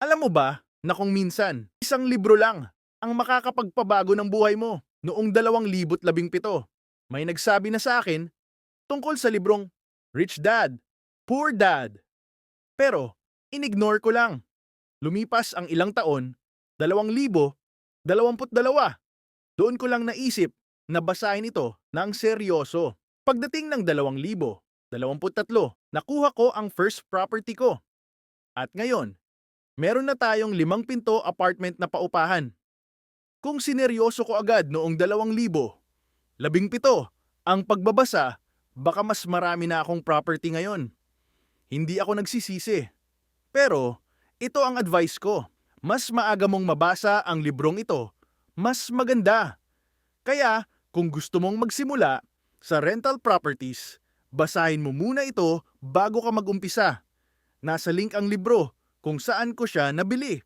Alam mo ba na kung minsan, isang libro lang ang makakapagpabago ng buhay mo noong 2017. May nagsabi na sa akin tungkol sa librong Rich Dad, Poor Dad. Pero, inignore ko lang. Lumipas ang ilang taon, 2022, doon ko lang naisip na basahin ito ng seryoso. Pagdating ng 2023, nakuha ko ang first property ko. At ngayon, meron na tayong limang pinto apartment na paupahan. Kung sineryoso ko agad noong 2000, labing pito, ang pagbabasa, baka mas marami na akong property ngayon. Hindi ako nagsisisi. Pero, ito ang advice ko. Mas maaga mong mabasa ang librong ito, mas maganda. Kaya, kung gusto mong magsimula sa rental properties, basahin mo muna ito bago ka mag-umpisa. Nasa link ang libro kung saan ko siya nabili.